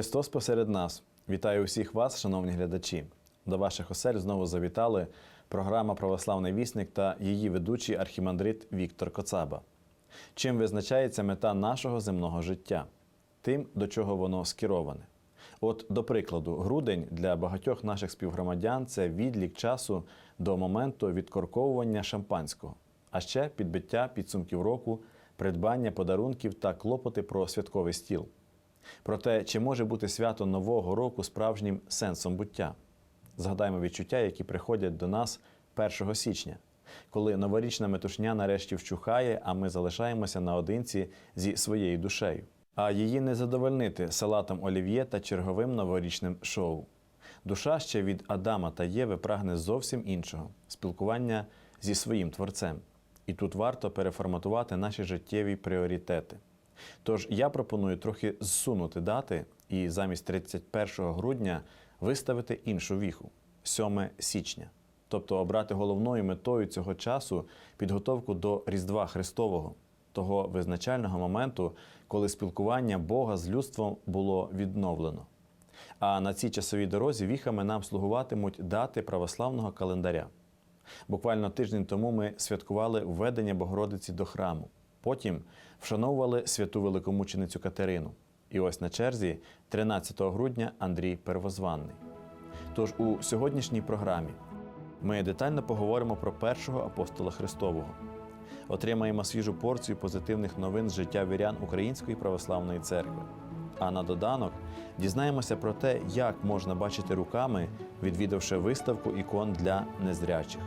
Христос посеред нас. Вітаю усіх вас, шановні глядачі. До ваших осель знову завітали програма Православний вісник та її ведучий архімандрит Віктор Коцаба. Чим визначається мета нашого земного життя? Тим, до чого воно скероване. От, до прикладу, грудень для багатьох наших співгромадян це відлік часу до моменту відкорковування шампанського, а ще підбиття підсумків року, придбання подарунків та клопоти про святковий стіл. Проте, чи може бути свято Нового року справжнім сенсом буття? Згадаємо відчуття, які приходять до нас 1 січня, коли новорічна метушня нарешті вщухає, а ми залишаємося наодинці зі своєю душею. А її не задовольнити салатом олів'є та черговим новорічним шоу. Душа ще від Адама та Єви прагне зовсім іншого спілкування зі своїм творцем. І тут варто переформатувати наші життєві пріоритети. Тож я пропоную трохи зсунути дати і замість 31 грудня виставити іншу віху 7 січня. Тобто обрати головною метою цього часу підготовку до Різдва Христового, того визначального моменту, коли спілкування Бога з людством було відновлено. А на цій часовій дорозі віхами нам слугуватимуть дати православного календаря. Буквально тиждень тому ми святкували введення Богородиці до храму. Потім вшановували святу великомученицю Катерину. І ось на черзі 13 грудня Андрій Первозванний. Тож у сьогоднішній програмі ми детально поговоримо про першого апостола Христового, отримаємо свіжу порцію позитивних новин з життя вірян Української православної церкви. А на доданок дізнаємося про те, як можна бачити руками, відвідавши виставку ікон для незрячих.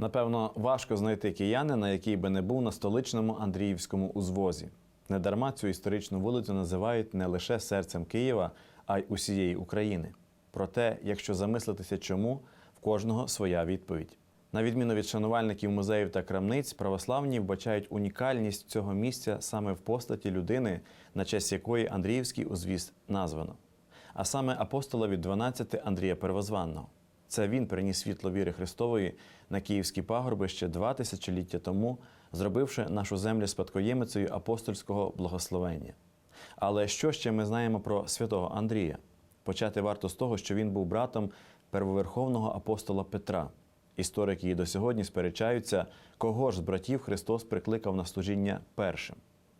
Напевно, важко знайти киянина, який би не був на столичному Андріївському узвозі. Недарма цю історичну вулицю називають не лише серцем Києва, а й усієї України. Проте, якщо замислитися, чому, в кожного своя відповідь. На відміну від шанувальників музеїв та крамниць, православні вбачають унікальність цього місця саме в постаті людини, на честь якої Андріївський узвіз названо, а саме апостола від 12 Андрія Первозванного. Це він приніс світло віри Христової на київські пагорби ще два тисячоліття тому, зробивши нашу землю спадкоємицею апостольського благословення. Але що ще ми знаємо про святого Андрія? Почати варто з того, що він був братом первоверховного апостола Петра. Історики і до сьогодні сперечаються, кого ж з братів Христос прикликав на служіння першим.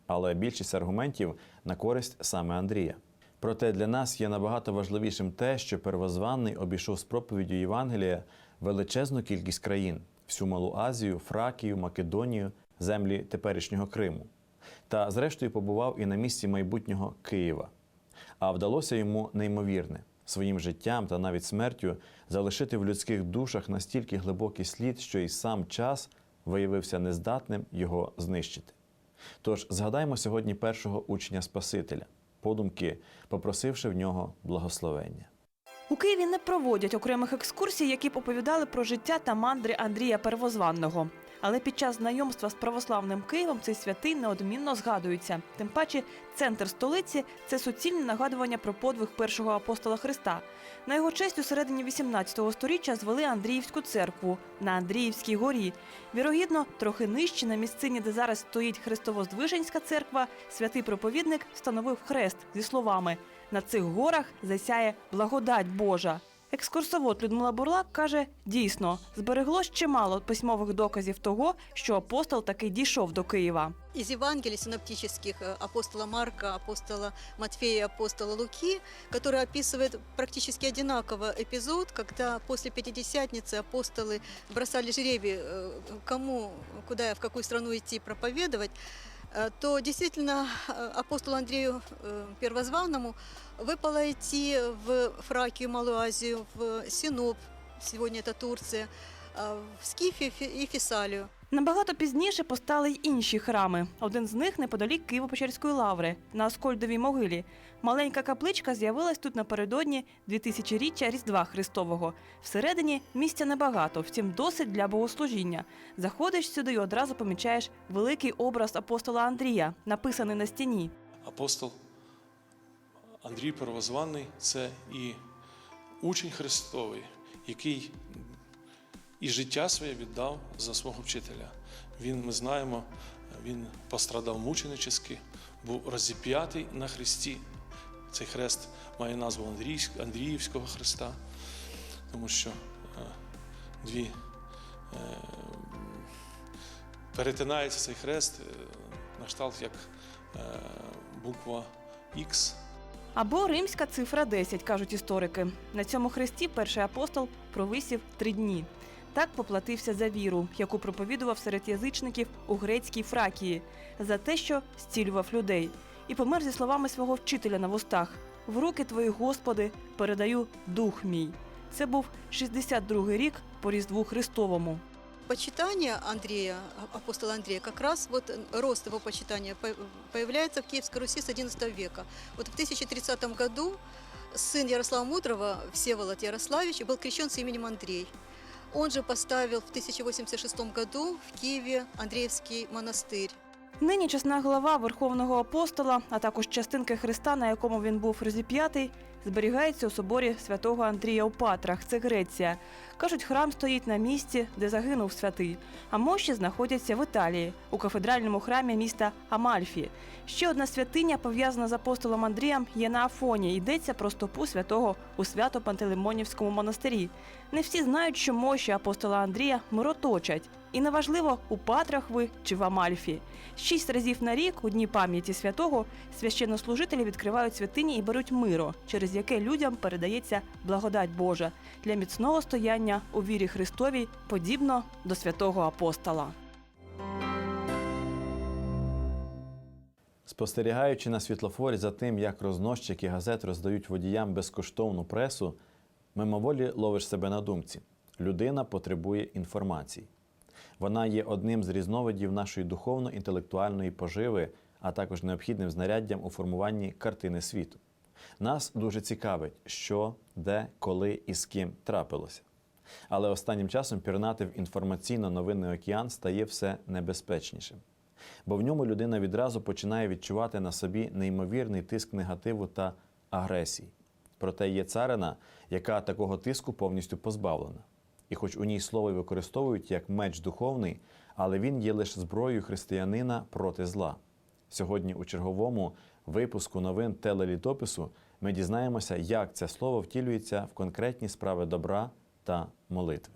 Але більшість аргументів на користь саме Андрія. Проте для нас є набагато важливішим те, що первозваний обійшов з проповіддю Євангелія величезну кількість країн всю Малу Азію, Фракію, Македонію, землі теперішнього Криму. Та, зрештою, побував і на місці майбутнього Києва. А вдалося йому неймовірне своїм життям та навіть смертю залишити в людських душах настільки глибокий слід, що і сам час виявився нездатним його знищити. Тож згадаймо сьогодні першого учня Спасителя, подумки, попросивши в нього благословення. У Києві не проводять окремих екскурсій, які б оповідали про життя та мандри Андрія Первозванного. Але під час знайомства з православним Києвом цей святий неодмінно згадується. Тим паче, центр столиці це суцільне нагадування про подвиг першого апостола Христа. На його честь у середині 18 століття звели Андріївську церкву на Андріївській горі. Вірогідно, трохи нижче на місцині, де зараз стоїть Христово-Здвиженська церква, святий проповідник встановив хрест зі словами: на цих горах засяє благодать Божа. Екскурсовод Людмила Бурлак каже: дійсно, збереглось чимало письмових доказів того, що апостол таки дійшов до Києва. из Евангелий синоптических э, апостола Марка, апостола Матфея, апостола Луки, который описывает практически одинаково эпизод, когда после Пятидесятницы апостолы бросали жребий, э, кому, куда, в какую страну идти проповедовать, э, то действительно э, апостолу Андрею э, Первозванному выпало идти в Фракию, Малую Азию, в Синоп, сегодня это Турция, э, в Скифию и Фессалию. Набагато пізніше постали й інші храми. Один з них неподалік Києво-Печерської лаври на Аскольдовій могилі. Маленька капличка з'явилась тут напередодні 2000-річчя Різдва Христового. Всередині місця небагато, втім досить для богослужіння. Заходиш сюди і одразу помічаєш великий образ апостола Андрія, написаний на стіні. апостол Андрій Первозваний це і учень Христовий, який і життя своє віддав за свого вчителя. Він, ми знаємо, він пострадав мученически, був розіп'ятий на хресті. Цей хрест має назву Андріївського хреста, тому що е, дві е, перетинається цей хрест е, на кшталт як буква Х. Або римська цифра 10, кажуть історики. На цьому хресті перший апостол провисів три дні. Так поплатився за віру, яку проповідував серед язичників у грецькій Фракії, за те, що зцілював людей, і помер зі словами свого вчителя на вустах: В руки твої, Господи, передаю дух мій. Це був 62-й рік по Різдву Христовому. Почитание Андрея, апостола Андрея, как раз вот рост его почитания по- появляется в Киевской Руси с XI века. Вот в 1030 году сын Ярослава Мудрого, Всеволод Ярославич, был крещен с именем Андрей. Он же поставил в 1086 году в Киеве Андреевский монастырь. Нині чесна глава Верховного апостола, а також частинки Христа, на якому він був розіп'ятий, зберігається у соборі святого Андрія у Патрах. Це Греція. Кажуть, храм стоїть на місці, де загинув святий. А мощі знаходяться в Італії, у кафедральному храмі міста Амальфі. Ще одна святиня, пов'язана з апостолом Андрієм, є на Афоні. Йдеться про стопу святого у свято-Пантелеймонівському монастирі. Не всі знають, що мощі апостола Андрія мироточать. І неважливо, у Патрах ви чи в Амальфі. Шість разів на рік, у дні пам'яті святого, священнослужителі відкривають святині і беруть миро, через яке людям передається благодать Божа для міцного стояння у вірі Христовій, подібно до святого апостола. Спостерігаючи на світлофорі за тим, як розносчики газет роздають водіям безкоштовну пресу, мимоволі ловиш себе на думці. Людина потребує інформації. Вона є одним з різновидів нашої духовно-інтелектуальної поживи, а також необхідним знаряддям у формуванні картини світу. Нас дуже цікавить, що, де, коли і з ким трапилося. Але останнім часом пірнати в інформаційно-новинний океан стає все небезпечнішим бо в ньому людина відразу починає відчувати на собі неймовірний тиск негативу та агресії. Проте є царина, яка такого тиску повністю позбавлена. І хоч у ній слово використовують як меч духовний, але він є лише зброєю християнина проти зла. Сьогодні у черговому випуску новин телелітопису ми дізнаємося, як це слово втілюється в конкретні справи добра та молитви.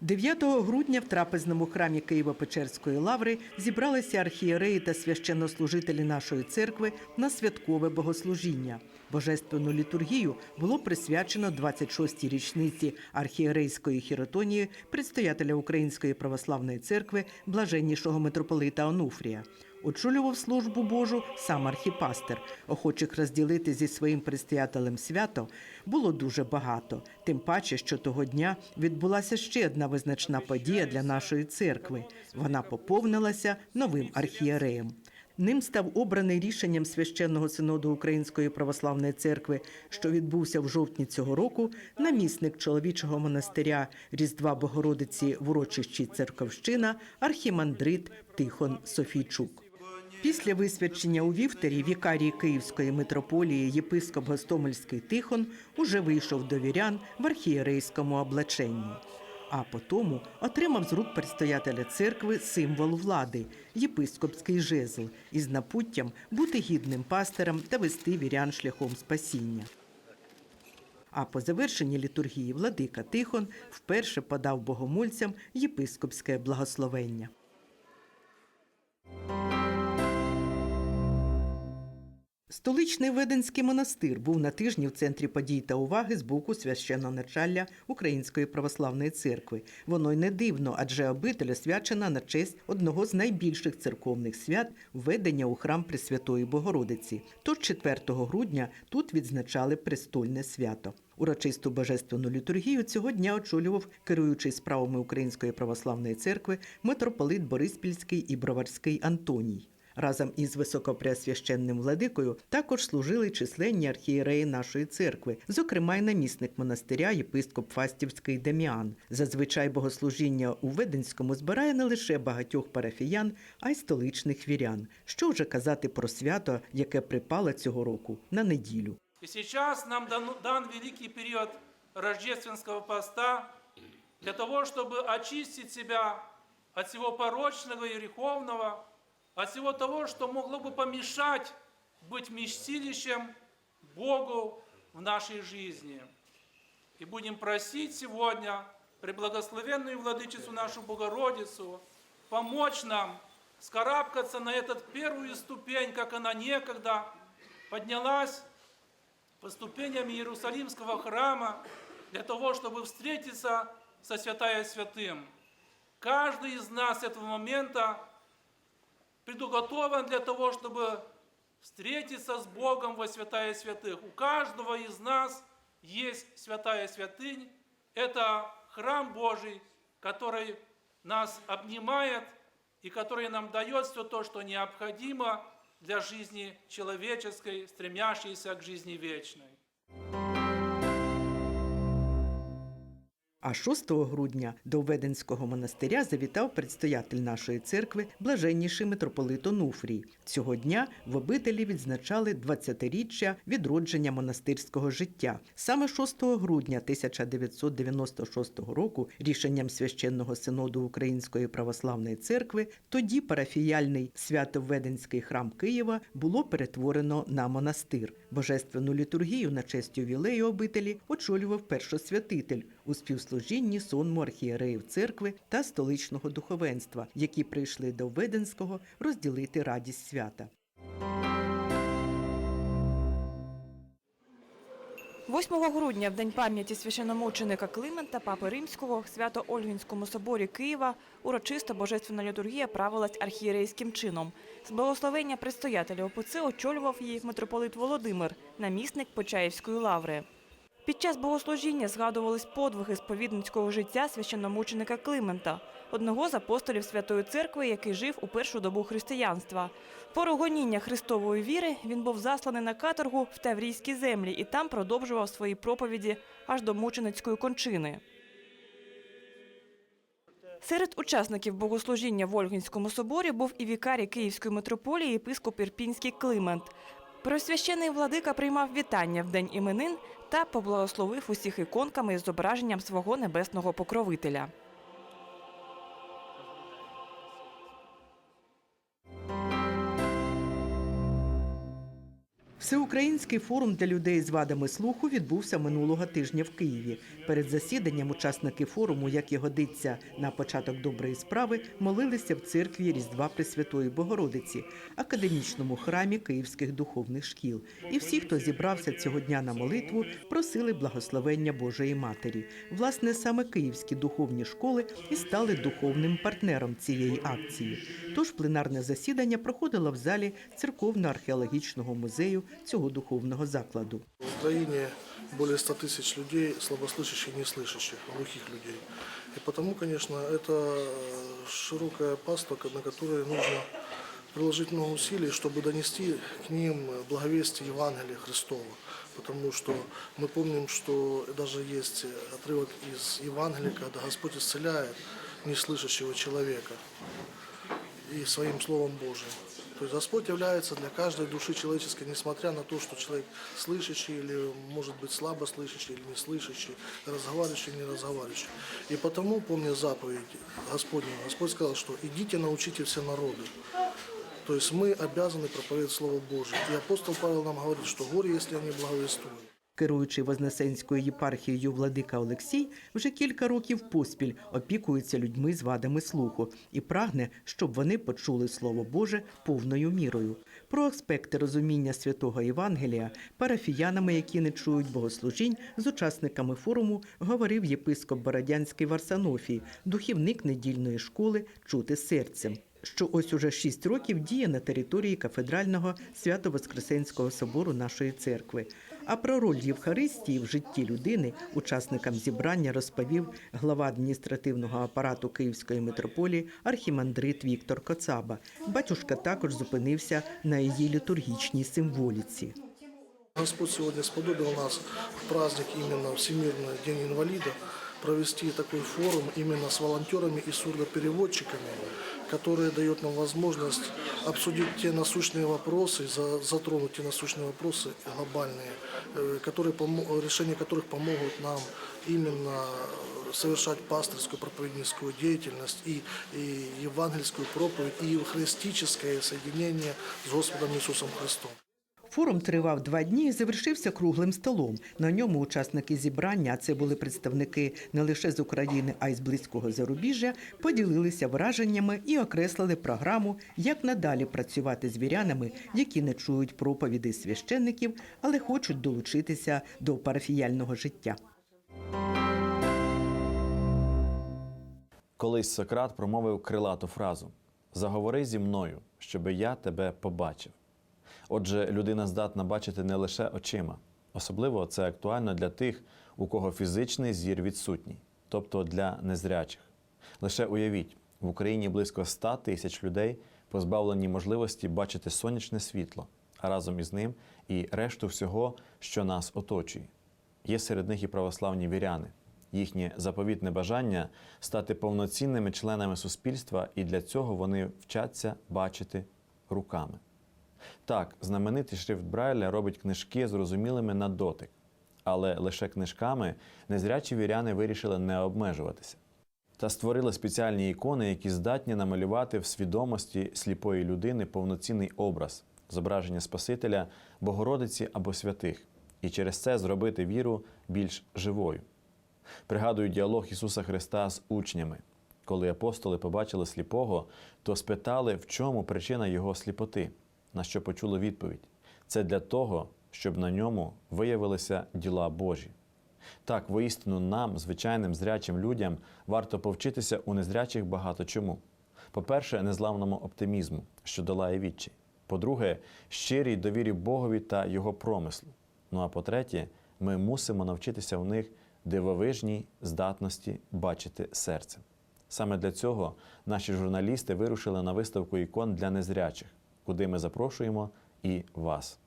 9 грудня в трапезному храмі Києво-Печерської лаври зібралися архієреї та священнослужителі нашої церкви на святкове богослужіння. Божественну літургію було присвячено 26-й річниці архієрейської хіротонії предстоятеля Української православної церкви блаженнішого митрополита Онуфрія. Очолював службу Божу сам архіпастер. Охочих розділити зі своїм предстоятелем свято було дуже багато. Тим паче, що того дня відбулася ще одна визначна подія для нашої церкви. Вона поповнилася новим архієреєм. Ним став обраний рішенням священного синоду Української православної церкви, що відбувся в жовтні цього року, намісник чоловічого монастиря Різдва Богородиці в урочищі Церковщина, архімандрит Тихон Софійчук. Після висвячення у Вівтері вікарій Київської митрополії єпископ Гостомельський Тихон уже вийшов до вірян в архієрейському облаченні. А потому отримав з рук предстоятеля церкви символ влади єпископський жезл із напуттям бути гідним пастирем та вести вірян шляхом спасіння. А по завершенні літургії владика Тихон вперше подав богомольцям єпископське благословення. Столичний Веденський монастир був на тижні в центрі подій та уваги з боку священного священноначалля Української православної церкви. Воно й не дивно, адже обитель освячена на честь одного з найбільших церковних свят введення у храм Пресвятої Богородиці. Тож 4 грудня тут відзначали престольне свято. Урочисту божественну літургію цього дня очолював керуючий справами Української православної церкви митрополит Бориспільський і Броварський Антоній. Разом із високопреосвященним владикою також служили численні архієреї нашої церкви, зокрема й намісник монастиря єпископ Фастівський Деміан. Зазвичай богослужіння у Веденському збирає не лише багатьох парафіян, а й столичних вірян. Що вже казати про свято, яке припало цього року на неділю. И сейчас нам дан, великий период рождественского поста, для того, чтобы очистить себя от всего порочного и греховного, от всего того, что могло бы помешать быть вместилищем Богу в нашей жизни. И будем просить сегодня преблагословенную Владычицу нашу Богородицу помочь нам скарабкаться на эту первую ступень, как она некогда поднялась по ступеням Иерусалимского храма для того, чтобы встретиться со святая святым. Каждый из нас с этого момента предуготован для того, чтобы встретиться с Богом во святая святых. У каждого из нас есть святая святынь. Это храм Божий, который нас обнимает и который нам дает все то, что необходимо для жизни человеческой, стремящейся к жизни вечной. А 6 грудня до Веденського монастиря завітав предстоятель нашої церкви, блаженніший митрополит Онуфрій. Цього дня в обителі відзначали 20-річчя відродження монастирського життя. Саме 6 грудня 1996 року рішенням священного синоду Української православної церкви тоді парафіяльний свято-веденський храм Києва було перетворено на монастир. Божественну літургію на честь ювілею обителі очолював першосвятитель у співслужінні сонму архієреїв церкви та столичного духовенства, які прийшли до Веденського розділити радість свята. 8 грудня, в день пам'яті священомученика Климента, папи Римського, в Свято-Ольгінському соборі Києва урочиста божественна літургія правилась архієрейським чином. З благословення предстоятеля ОПЦ очолював її митрополит Володимир, намісник Почаївської лаври. Під час богослужіння згадувались подвиги сповідницького життя священномученика Климента, одного з апостолів Святої Церкви, який жив у першу добу християнства. В пору гоніння Христової віри він був засланий на каторгу в Таврійські землі і там продовжував свої проповіді аж до мученицької кончини. Серед учасників богослужіння в Ольгінському соборі був і вікарій Київської митрополії єпископ Ірпінський Климент. Преосвящений владика приймав вітання в день іменин та поблагословив усіх іконками із зображенням свого небесного покровителя. Всеукраїнський форум для людей з вадами слуху відбувся минулого тижня в Києві. Перед засіданням учасники форуму, як і годиться на початок доброї справи, молилися в церкві Різдва Пресвятої Богородиці, академічному храмі київських духовних шкіл. І всі, хто зібрався цього дня на молитву, просили благословення Божої Матері. Власне, саме київські духовні школи і стали духовним партнером цієї акції. Тож пленарне засідання проходило в залі церковно-археологічного музею цього духовного закладу. В Украине более 100 тысяч людей, слабослышащих и неслышащих, глухих людей. И потому, конечно, это широкая паства, на которой нужно приложить много усилий, чтобы донести к ним благовестие Евангелия Христова. Потому что мы помним, что даже есть отрывок из Евангелия, когда Господь исцеляет неслышащего человека и своим Словом Божиим. То есть Господь является для каждой души человеческой, несмотря на то, что человек слышащий или, может быть, слабо слышащий или не слышащий, разговаривающий, не разговаривающий. И потому, помня заповедь Господню, Господь сказал, что «идите научите все народы». То есть мы обязаны проповедовать Слово Божие. И апостол Павел нам говорит, что горе, если они благовествуют. Керуючий Вознесенською єпархією владика Олексій вже кілька років поспіль опікується людьми з вадами слуху і прагне, щоб вони почули Слово Боже повною мірою. Про аспекти розуміння святого Євангелія парафіянами, які не чують богослужінь, з учасниками форуму говорив єпископ Бородянський Варсанофій, духівник недільної школи Чути серцем. Що ось уже шість років діє на території кафедрального свято-воскресенського собору нашої церкви. А про роль Євхаристії в житті людини учасникам зібрання розповів глава адміністративного апарату Київської митрополії архімандрит Віктор Коцаба. Батюшка також зупинився на її літургічній символіці. Господь сегодня сподобил нас в праздник именно Всемирный день инвалида провести такой форум именно с волонтерами и сурдопереводчиками, который дает нам возможность обсудить те насущные вопросы, за- затронуть те насущные вопросы глобальные, э, которые, решение которых помогут нам именно совершать пасторскую проповедническую деятельность и, и евангельскую проповедь, и евхаристическое соединение с Господом Иисусом Христом. Форум тривав два дні і завершився круглим столом. На ньому учасники зібрання, це були представники не лише з України, а й з близького зарубіжжя, поділилися враженнями і окреслили програму, як надалі працювати з вірянами, які не чують проповіді священників, але хочуть долучитися до парафіяльного життя. Колись Сократ промовив крилату фразу: Заговори зі мною, щоби я тебе побачив. Отже, людина здатна бачити не лише очима. Особливо це актуально для тих, у кого фізичний зір відсутній, тобто для незрячих. Лише уявіть, в Україні близько 100 тисяч людей позбавлені можливості бачити сонячне світло, а разом із ним і решту всього, що нас оточує. Є серед них і православні віряни. Їхнє заповітне бажання стати повноцінними членами суспільства, і для цього вони вчаться бачити руками. Так, знаменитий шрифт Брайля робить книжки зрозумілими на дотик, але лише книжками незрячі віряни вирішили не обмежуватися та створили спеціальні ікони, які здатні намалювати в свідомості сліпої людини повноцінний образ, зображення Спасителя, Богородиці або святих, і через це зробити віру більш живою. Пригадую діалог Ісуса Христа з учнями. Коли апостоли побачили сліпого, то спитали, в чому причина його сліпоти, на що почули відповідь: це для того, щоб на ньому виявилися діла Божі. Так, воістину нам, звичайним зрячим людям, варто повчитися у незрячих багато чому. По-перше, незламному оптимізму, що долає відчай. По-друге, щирій довірі Богові та Його промислу. Ну а по-третє, ми мусимо навчитися у них дивовижній здатності бачити серцем. Саме для цього наші журналісти вирушили на виставку ікон для незрячих, куди ми запрошуємо і вас.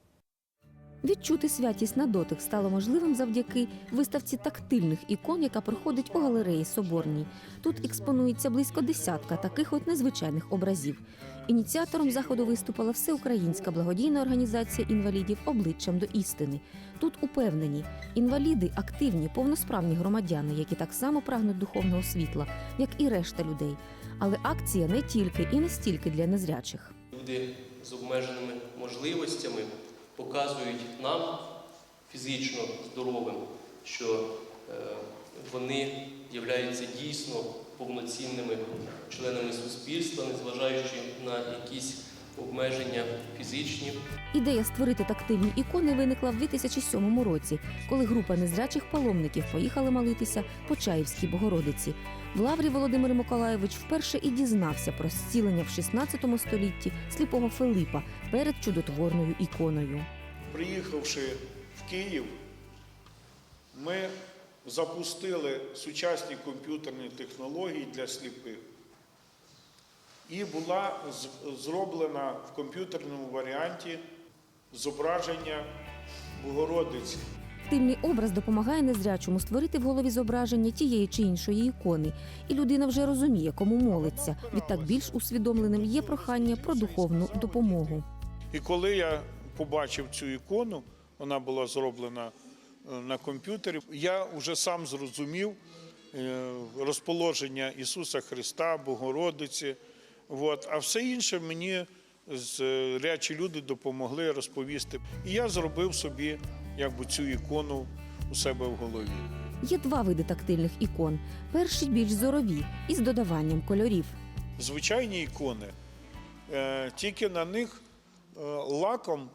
Відчути святість на дотик стало можливим завдяки виставці тактильних ікон, яка проходить у галереї Соборній. Тут експонується близько десятка таких от незвичайних образів. Ініціатором заходу виступила всеукраїнська благодійна організація інвалідів обличчям до істини. Тут упевнені, інваліди активні, повносправні громадяни, які так само прагнуть духовного світла, як і решта людей. Але акція не тільки і не стільки для незрячих. Люди з обмеженими можливостями показують нам, фізично здоровим, що е, вони являються дійсно повноцінними членами суспільства, незважаючи на якісь обмеження фізичні. Ідея створити тактильні ікони виникла в 2007 році, коли група незрячих паломників поїхали молитися по Чаївській Богородиці. В Лаврі Володимир Миколайович вперше і дізнався про зцілення в 16 столітті сліпого Филипа перед чудотворною іконою. Приїхавши в Київ, ми запустили сучасні комп'ютерні технології для сліпих. І була зроблена в комп'ютерному варіанті зображення Богородиці. Тактильний образ допомагає незрячому створити в голові зображення тієї чи іншої ікони, і людина вже розуміє, кому молиться. Відтак більш усвідомленим є прохання про духовну допомогу. І коли я побачив цю ікону, вона була зроблена е, на комп'ютері, я вже сам зрозумів е, розположення Ісуса Христа, Богородиці. От. А все інше мені зрячі люди допомогли розповісти. І я зробив собі якби, цю ікону у себе в голові. Є два види тактильних ікон. Перші більш зорові із додаванням кольорів. звичайні ікони, е, тільки на них е, лаком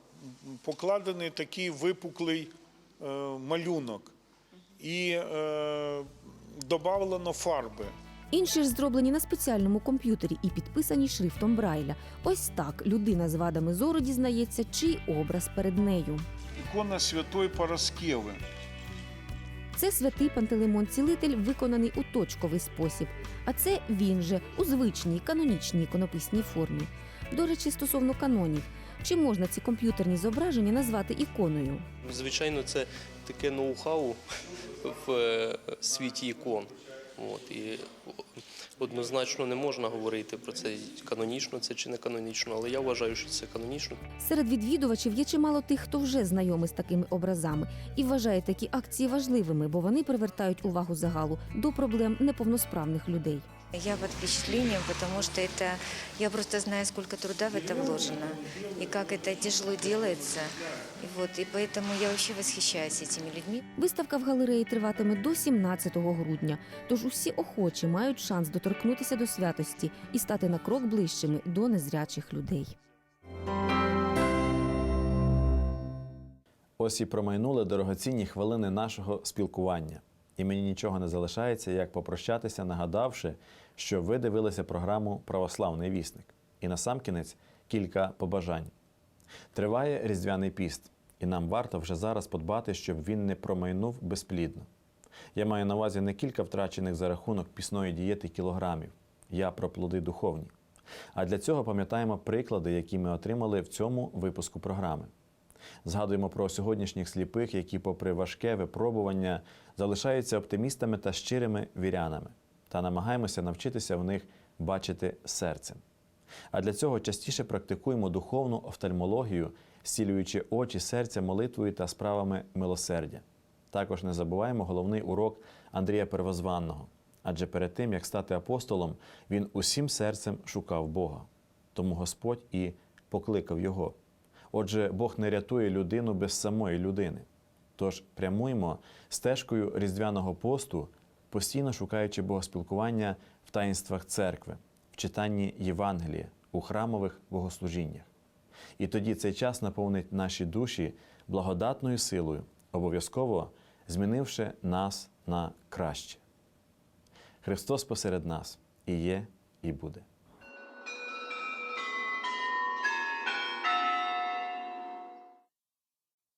покладений такий випуклий е, малюнок і е, додавлено фарби. Інші ж зроблені на спеціальному комп'ютері і підписані шрифтом Брайля. Ось так людина з вадами зору дізнається, чий образ перед нею. Ікона Святої Параскеви. Це святий Пантелеймон Цілитель, виконаний у точковий спосіб. А це він же у звичній канонічній іконописній формі. До речі, стосовно канонів, чи можна ці комп'ютерні зображення назвати іконою? Звичайно, це таке ноу-хау в е, світі ікон. От, і однозначно не можна говорити про це, канонічно це чи не канонічно, але я вважаю, що це канонічно. Серед відвідувачів є чимало тих, хто вже знайомий з такими образами і вважає такі акції важливими, бо вони привертають увагу загалу до проблем неповносправних людей. Я под впечатлением, потому что это я просто знаю, сколько труда в это вложено и как это тяжело делается. И вот и поэтому я вообще восхищаюсь этими людьми. Виставка в галереї триватиме до 17 грудня, тож усі охочі мають шанс доторкнутися до святості і стати на крок ближчими до незрячих людей. Ось і промайнули дорогоцінні хвилини нашого спілкування. І мені нічого не залишається, як попрощатися, нагадавши, що ви дивилися програму Православний вісник. І насамкінець кілька побажань. Триває Різдвяний піст, і нам варто вже зараз подбати, щоб він не промайнув безплідно. Я маю на увазі не кілька втрачених за рахунок пісної дієти кілограмів. Я про плоди духовні. А для цього пам'ятаємо приклади, які ми отримали в цьому випуску програми. Згадуємо про сьогоднішніх сліпих, які, попри важке випробування, залишаються оптимістами та щирими вірянами, та намагаємося навчитися в них бачити серцем. А для цього частіше практикуємо духовну офтальмологію, зцілюючи очі серця молитвою та справами милосердя. Також не забуваємо головний урок Андрія Первозванного. Адже перед тим, як стати апостолом, він усім серцем шукав Бога. Тому Господь і покликав його. Отже, Бог не рятує людину без самої людини. Тож прямуємо стежкою різдвяного посту, постійно шукаючи богоспілкування в таїнствах церкви, в читанні Євангелія, у храмових богослужіннях. І тоді цей час наповнить наші душі благодатною силою, обов'язково змінивши нас на краще. Христос посеред нас і є, і буде.